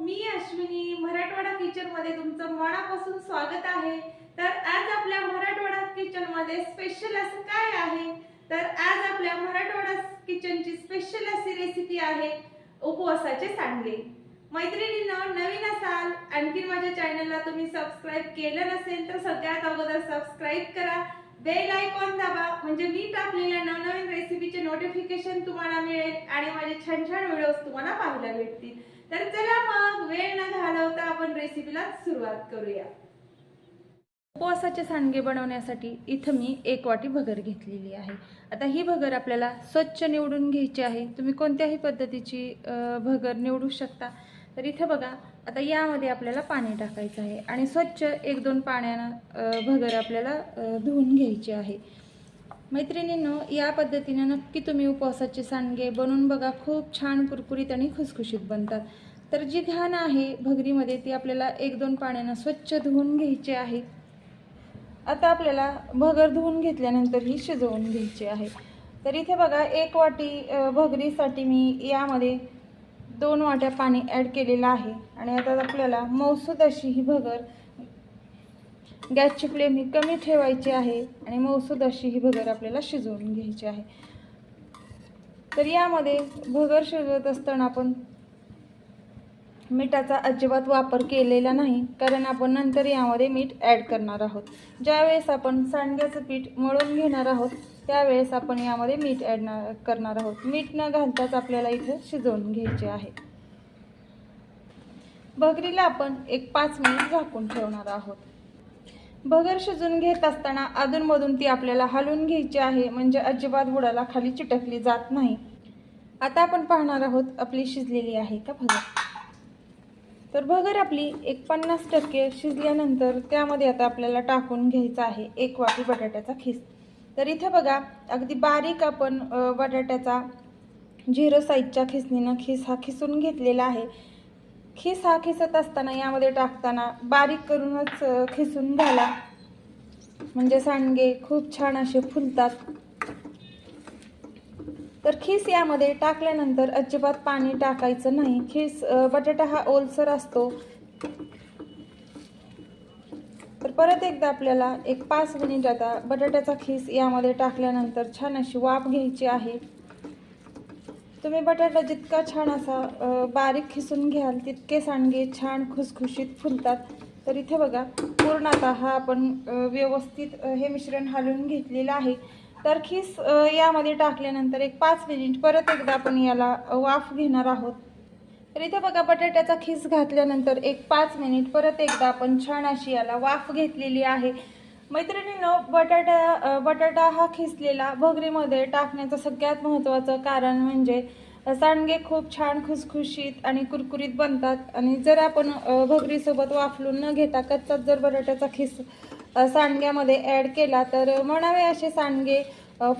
मी अश्विनी मराठवाडा किचनमध्ये तुमचं मनापासून स्वागत आहे. तर आज आपल्या मराठवाडा किचनमध्ये स्पेशल असं काय आहे? तर आज आपल्या मराठवाडा किचनची स्पेशल अशी रेसिपी आहे उपवासाचे सांडगे. मैत्रिणीनं नवीन असाल आणखी माझ्या चॅनलला तुम्ही सबस्क्राईब केलं नसेल तर सगळ्यात अगोदर सबस्क्राईब करा. बेल आयकॉन दाबा म्हणजे मी टाकलेल्या नवनवीन रेसिपीचे नोटिफिकेशन तुम्हाला मिळेल आणि माझे छान छान व्हिडिओज तुम्हाला पाहायला भेटतील. तर चला मग वेळ न घालवता आपण रेसिपीला सुरुवात करूया. उपवासाचे सांडगे बनवण्यासाठी इथं मी एक वाटी भगर घेतलेली आहे. आता ही भगर आपल्याला स्वच्छ निवडून घ्यायची आहे. तुम्ही कोणत्याही पद्धतीची भगर निवडू शकता. तर इथं बघा आता यामध्ये आपल्याला पाणी टाकायचं आहे आणि स्वच्छ एक दोन पाण्यानं भगर आपल्याला धुवून घ्यायची आहे. मैत्रिणींनो या पद्धतीनं नक्की तुम्ही उपवासाचे सांडगे बनवून बघा. खूप छान कुरकुरीत आणि खुसखुशीत बनतात. तर जी घाण आहे भगरीमध्ये ती आपल्याला एक दोन पाण्यानं स्वच्छ धुवून घ्यायची आहे. आता आपल्याला भगर धुवून घेतल्यानंतर ही शिजवून घ्यायची आहे. तर इथे बघा एक वाटी भगरीसाठी मी यामध्ये दोन वाट्या पाणी ॲड केलेलं आहे. आणि आता आपल्याला मौसूद अशी ही भगर गॅसची फ्लेम ही कमी ठेवायची आहे आणि मौसूद अशी ही भगर आपल्याला शिजवून घ्यायची आहे. तर यामध्ये भगर शिजवत असताना आपण मिठाचा अजिबात वापर केलेला नाही कारण आपण नंतर यामध्ये मीठ ॲड करणार आहोत. ज्यावेळेस आपण सांडग्याचं पीठ मळून घेणार आहोत त्यावेळेस आपण यामध्ये मीठ ॲड करणार आहोत. मीठ न घालताच आपल्याला इथं शिजवून घ्यायचे आहे. भगरीला आपण एक पाच मिनिट झाकून ठेवणार आहोत. भगर शिजून घेत असताना अधूनमधून ती आपल्याला हलवून घ्यायची आहे म्हणजे अजिबात बुडाला खाली चिटकली जात नाही. आता आपण पाहणार आहोत आपली शिजलेली आहे का भगर. तर भगर आपली एक पन्नास टक्के शिजल्यानंतर त्यामध्ये आता आपल्याला टाकून घ्यायचं आहे एक वाटी बटाट्याचा खीस. तर इथं बघा अगदी बारीक आपण बटाट्याचा झिरो साईजच्या खिसणीनं खिस हा खिसून घेतलेला आहे. खिस हा खिसत असताना यामध्ये टाकताना बारीक करूनच खिसून घाला. म्हणजे सांडगे खूप छान असे फुलतात. तर खीस यामध्ये टाकल्यानंतर अजिबात पाणी टाकायचं नाही. खीस बटाटा हा ओलसर असतो. तर परत एकदा आपल्याला एक पाच मिनिट आता बटाट्याचा खीस यामध्ये टाकल्यानंतर छान अशी वाफ घ्यायची आहे. तुम्ही बटाटा जितका छान असा बारीक खिसून घ्याल तितके सांडगे छान खुसखुशीत फुलतात. तर इथे बघा पूर्णतः हा आपण व्यवस्थित हे मिश्रण हलवून घेतलेलं आहे. तर खीस यामध्ये टाकल्यानंतर एक पाच मिनिट परत एकदा आपण याला वाफ घेणार आहोत. तर इथे बघा बटाट्याचा खीस घातल्यानंतर एक पाच मिनिट परत एकदा आपण छान अशी याला वाफ घेतलेली आहे. मैत्रिणींनो बटाटा बटाटा हा खिसलेला भगरीमध्ये टाकण्याचं सगळ्यात महत्त्वाचं कारण म्हणजे सांडगे खूप छान खुसखुशीत आणि कुरकुरीत बनतात. आणि जर आपण भगरीसोबत वाफलून न घेता कच्चाच जर बटाट्याचा खिस सांडग्यामध्ये ॲड केला तर म्हणावे असे सांडगे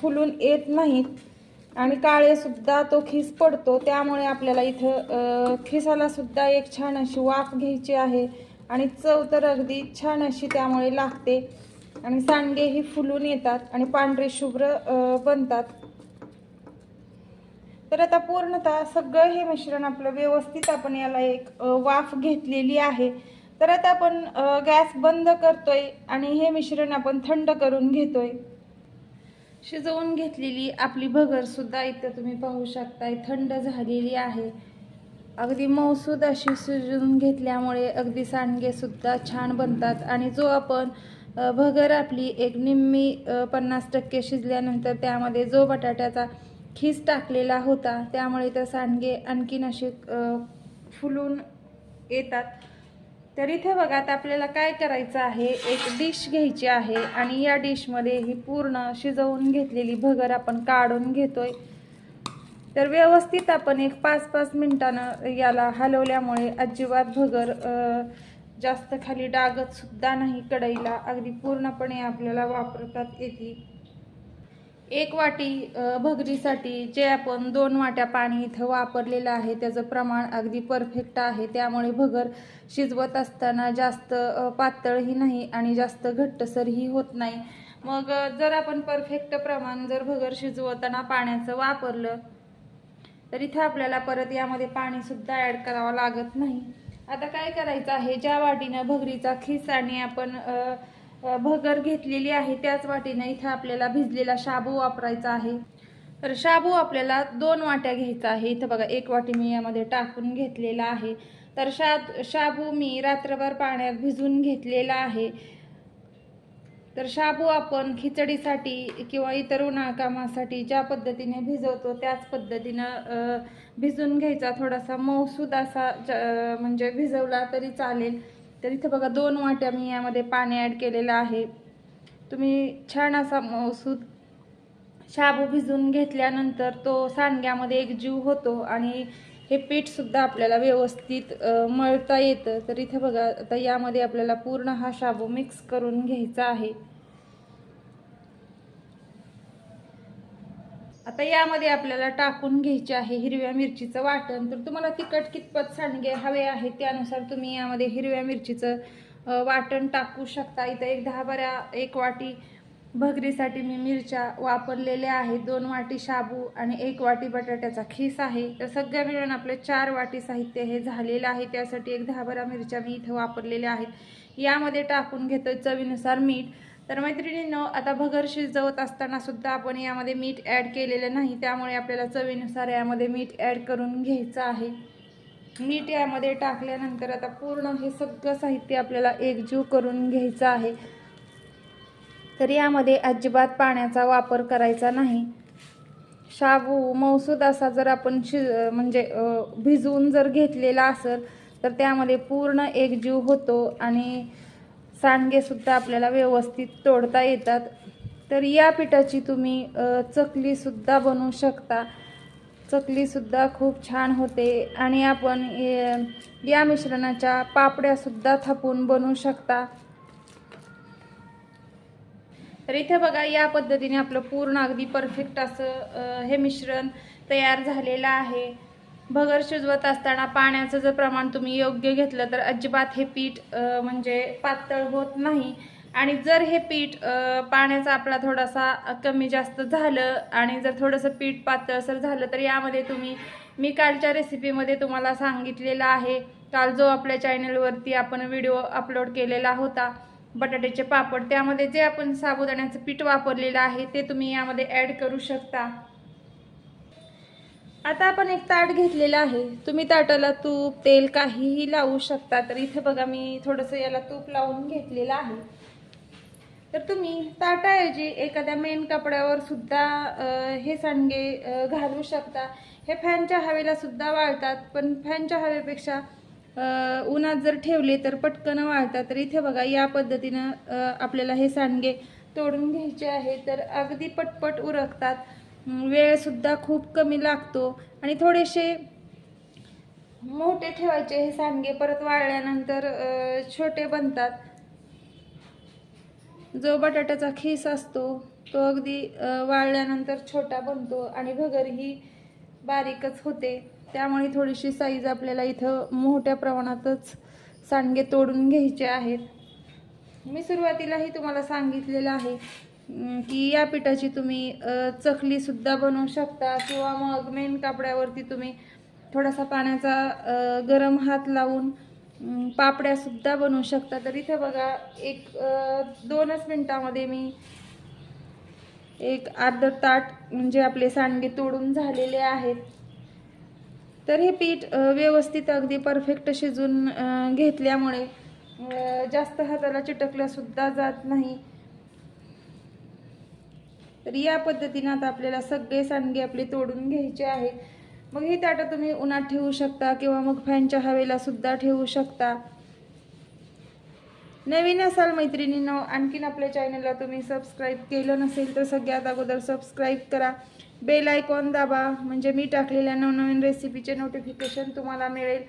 फुलून येत नाहीत. आणि काळेसुद्धा तो खिस पडतो त्यामुळे आपल्याला इथं खिसालासुद्धा एक छान अशी वाफ घ्यायची आहे. आणि चव तर अगदी छान अशी त्यामुळे लागते. आणि सांडगे ही फुलून येतात आणि पांढरे शुभ्र बनतात. तर आता पूर्णतः सगळं हे मिश्रण आपलं व्यवस्थित आपण याला एक वाफ घेतलेली आहे. तर आता आपण गॅस बंद करतोय आणि हे मिश्रण आपण थंड करून घेतोय. शिजवून घेतलेली आपली भगरसुद्धा इथं तुम्ही पाहू शकताय थंड झालेली आहे. अगदी मौसूद अशी शिजवून घेतल्यामुळे अगदी सांडगेसुद्धा छान बनतात. आणि जो आपण भगर आपली एक निम्मी पन्नास टक्के शिजल्यानंतर त्यामध्ये जो बटाट्याचा खीस टाकलेला होता त्यामुळे तर सांडगे आणखीन असे फुलून येतात. तर इथे बघा आता आपल्याला काय करायचं आहे? एक डिश घ्यायची आहे आणि या डिशमध्ये ही पूर्ण शिजवून घेतलेली भगर आपण काढून घेतोय. तर व्यवस्थित आपण एक पाच पाच मिनटानं याला हलवल्यामुळे अजिबात भगर जास्त खाली डागत सुद्धा नाही. कढईला अगदी पूर्णपणे आपल्याला वापरतात येते एक वाटी भगरीसाठी जे आपण दोन वाट्या पाणी इथं वापरलेलं आहे त्याचं प्रमाण अगदी परफेक्ट आहे. त्यामुळे भगर शिजवत असताना जास्त पातळही नाही आणि जास्त घट्टसरही होत नाही. मग जर आपण परफेक्ट प्रमाण जर भगर शिजवताना पाण्याचं वापरलं तर इथं आपल्याला परत यामध्ये पाणीसुद्धा ॲड करावं लागत नाही. आता काय करायचं आहे? ज्या वाटीनं भगरीचा खिस आणि आपण भगर घेतलेली आहे त्याच वाटीनं इथं आपल्याला भिजलेला शाबू वापरायचा आहे. तर शाबू आपल्याला दोन वाट्या घ्यायचा आहे. इथं बघा एक वाटी मी यामध्ये टाकून घेतलेला आहे. तर शा शाबू मी रात्रभर पाण्यात भिजून घेतलेला आहे. तर शाबू आपण खिचडीसाठी किंवा इतर उन्हाळ कामासाठी ज्या पद्धतीने भिजवतो त्याच पद्धतीनं भिजून घ्यायचा. थोडासा मऊसूद असा ज- म्हणजे भिजवला तरी चालेल. तर इथं बघा दोन वाट्या मी यामध्ये पाणी ॲड केलेलं आहे. तुम्ही छान असा मसूद शाबू भिजून घेतल्यानंतर तो सांडग्यामध्ये एक जीव होतो आणि हे पीठसुद्धा आपल्याला व्यवस्थित मळता येतं. तर इथं बघा आता यामध्ये आपल्याला पूर्ण हा शाबू मिक्स करून घ्यायचा आहे. आता यामध्ये आपल्याला टाकून घ्यायचे आहे हिरव्या मिरचीचं वाटण. तर तुम्हाला तिखट कितपत सांडगे हवे आहे त्यानुसार तुम्ही यामध्ये हिरव्या मिरचीचं वाटण टाकू शकता. इथं एक दहा बारा एक वाटी भगरीसाठी मी मिरच्या वापरलेल्या आहेत. दोन वाटी शाबू आणि एक वाटी बटाट्याचा खीस आहे. तर सगळ्या मिळून आपले चार वाटी साहित्य हे झालेलं आहे. त्यासाठी एक दहा बारा मिरच्या मी इथं वापरलेल्या आहेत. यामध्ये टाकून घेतो चवीनुसार मीठ. तर मैत्रिणींनो आता भगर शिजवत असताना सुद्धा आपण यामध्ये मीठ ॲड केलेलं नाही. त्यामुळे आपल्याला चवीनुसार यामध्ये मीठ ॲड करून घ्यायचं आहे. मीठ यामध्ये टाकल्यानंतर आता पूर्ण हे सगळं साहित्य आपल्याला एकजीव करून घ्यायचं आहे. तर यामध्ये अजिबात पाण्याचा वापर करायचा नाही. शाबू मौसूद असा जर आपण शि म्हणजे भिजवून जर घेतलेला असेल तर त्यामध्ये पूर्ण एकजीव होतो आणि सांडगेसुद्धा आपल्याला व्यवस्थित तोडता येतात. तर या पिठाची तुम्ही चकलीसुद्धा बनवू शकता. चकलीसुद्धा खूप छान होते आणि आपण या मिश्रणाच्या पापड्यासुद्धा थापून बनवू शकता. तर इथे बघा या पद्धतीने आपलं पूर्ण अगदी परफेक्ट असं हे मिश्रण तयार झालेलं आहे. भगर शिजवत असताना पाण्याचं जर प्रमाण तुम्ही योग्य घेतलं तर अजिबात हे पीठ म्हणजे पातळ होत नाही. आणि जर हे पीठ पाण्याचा आपला थोडासा कमी जास्त झालं आणि जर थोडंसं पीठ पातळसर झालं तर यामध्ये तुम्ही मी कालच्या रेसिपीमध्ये तुम्हाला सांगितलेलं आहे. काल जो आपल्या चॅनलवरती आपण व्हिडिओ अपलोड केलेला होता बटाट्याचे पापड त्यामध्ये जे आपण साबुदाण्याचं पीठ वापरलेलं आहे ते तुम्ही यामध्ये ॲड करू शकता. आता आपण एक ताट घेतलेलं आहे. तुम्ही ताटाला तूप तेल काहीही लावू शकता. तर इथे बघा मी थोडंसं याला तूप लावून घेतलेलं आहे. तर तुम्ही ताटाऐवजी एखाद्या मेन कपड्यावर सुद्धा हे सांडगे घालू शकता. हे फॅनच्या हवेला सुद्धा वाळतात पण फॅनच्या हवेपेक्षा उन्हात जर ठेवले तर पटकन वाळतात. तर इथे बघा या पद्धतीनं आपल्याला हे सांडगे तोडून घ्यायचे आहे तर अगदी पटपट उरकतात. वेळसुद्धा खूप कमी लागतो आणि थोडेसे मोठे ठेवायचे हे सांडगे परत वाळल्यानंतर छोटे बनतात. जो बटाट्याचा खीस असतो तो अगदी वाळल्यानंतर छोटा बनतो आणि भगर ही बारीकच होते. त्यामुळे थोडीशी साईज आपल्याला इथं मोठ्या प्रमाणातच सांडगे तोडून घ्यायचे आहेत. मी सुरुवातीलाही तुम्हाला सांगितलेलं आहे की या पिठाची तुम्ही चकलीसुद्धा बनवू शकता किंवा मग मेन कापड्यावरती तुम्ही थोडासा पाण्याचा गरम हात लावून पापड्यासुद्धा बनवू शकता. तर इथे बघा एक दोनच मिनटामध्ये मी एक अर्ध ताट म्हणजे आपले सांडगे तोडून झालेले आहेत. तर हे पीठ व्यवस्थित अगदी परफेक्ट शिजून घेतल्यामुळे जास्त हाताला चिटकल्यासुद्धा जात नाही. तर या पद्धतीनं आता आपल्याला सगळे सांडगे आपले तोडून घ्यायचे आहेत. मग ही ताटं तुम्ही उन्हात ठेवू शकता किंवा मग फॅनच्या हवेला सुद्धा ठेवू शकता. नवीन असाल मैत्रिणींनो आणखीन आपल्या चॅनलला तुम्ही सबस्क्राईब केलं नसेल तर सगळ्यात अगोदर सबस्क्राईब करा. बेल आयकॉन दाबा म्हणजे मी टाकलेल्या नवनवीन रेसिपीचे नोटिफिकेशन तुम्हाला मिळेल.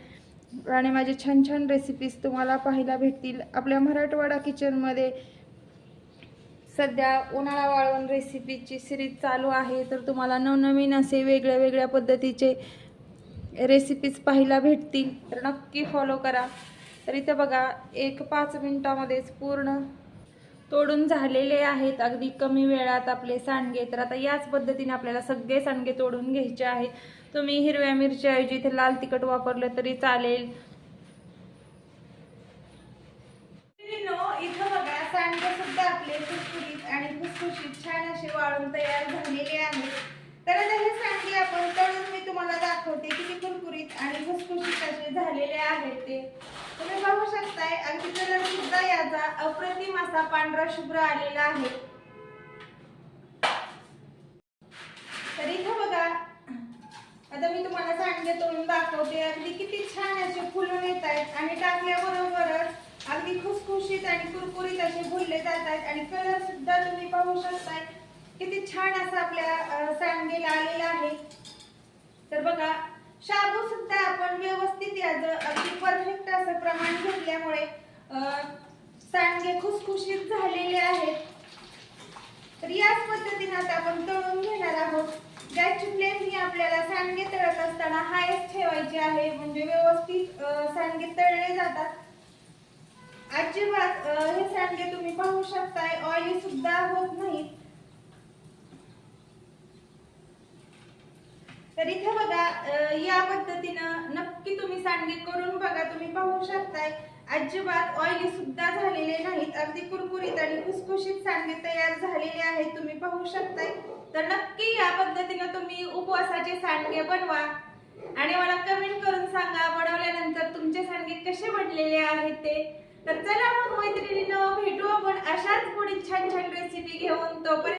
आणि माझे छान छान रेसिपीज तुम्हाला पाहायला भेटतील. आपल्या मराठवाडा किचनमध्ये सध्या उन्हाळा वाळवण रेसिपीची सिरीज चालू आहे तर तुम्हाला नवनवीन असे वेगळ्या वेगळ्या पद्धतीचे रेसिपीज पाहायला भेटतील. तर नक्की फॉलो करा. तर इथं बघा एक पाच मिनटामध्येच पूर्ण तोडून झालेले आहेत. अगदी कमी वेळात आपले सांडगे. तर आता याच पद्धतीने आपल्याला सगळे सांडगे तोडून घ्यायचे आहेत. तुम्ही हिरव्या मिरच्याऐवजी इथे लाल तिखट वापरलं तरी चालेल. इथं बघा सांडगे सुद्धा आपले कुरकुरीत छान अशी वाळून तयार झालेली आहे. तर आता हे सांडगे आपण तळून मी तुम्हाला दाखवते किती कुरकुरीत आणि खुसखुशीत असे झालेले आहेत ते. तुम्ही पाहू शकताय अगदी कलर सुद्धा याचा अप्रतिम असा पांढरा शुभ्र आलेला आहे. तर इथं बघा आता मी तुम्हाला सांडगे तोडून दाखवते अगदी किती छान असे फुलून येत आहेत आणि टाकल्याबरोबरच अगदी खुसखुशीत आणि कुरकुरीत असे फुलले जात आहेत आणि कलर सुद्धा तुम्ही पाहू शकताय. किती छान असं आपल्या अं, सांडगेला आलेला आहे. तर बघा शाबू सुद्धा आपण व्यवस्थित याचं अगदी परफेक्ट असं प्रमाण घेतल्यामुळे सांडगे खुसखुशीत झालेले आहेत. तर याच पद्धतीने आता आपण तळून घेणार आहोत. गॅसची फ्लेम ही आपल्याला सांडगे तळत असताना हायच ठेवायची आहे. म्हणजे व्यवस्थित अं, सांडगे तळले जातात. अजिबात हे सांडगे तुम्ही पाहू शकताय. ऑइली सुद्धा होत नाही तर इथे बघा या पद्धतीनं नक्की तुम्ही सांडगे करून बघा तुम्ही पाहू शकताय. अजिबात ऑइली सुद्धा झालेले नाहीत. अगदी कुरकुरीत आणि खुसखुशीत सांडगे तयार झालेले आहेत तुम्ही पाहू शकताय. तर नक्की या पद्धतीनं तुम्ही उपवासाचे सांडगे बनवा. आणि मला कमेंट करून सांगा बनवल्यानंतर तुमचे सांडगे कसे बनलेले आहेत ते. तर चला मग मैत्रिणीनं भेटू आपण अशाच पुढील छान छान रेसिपी घेऊन. तोपर्यंत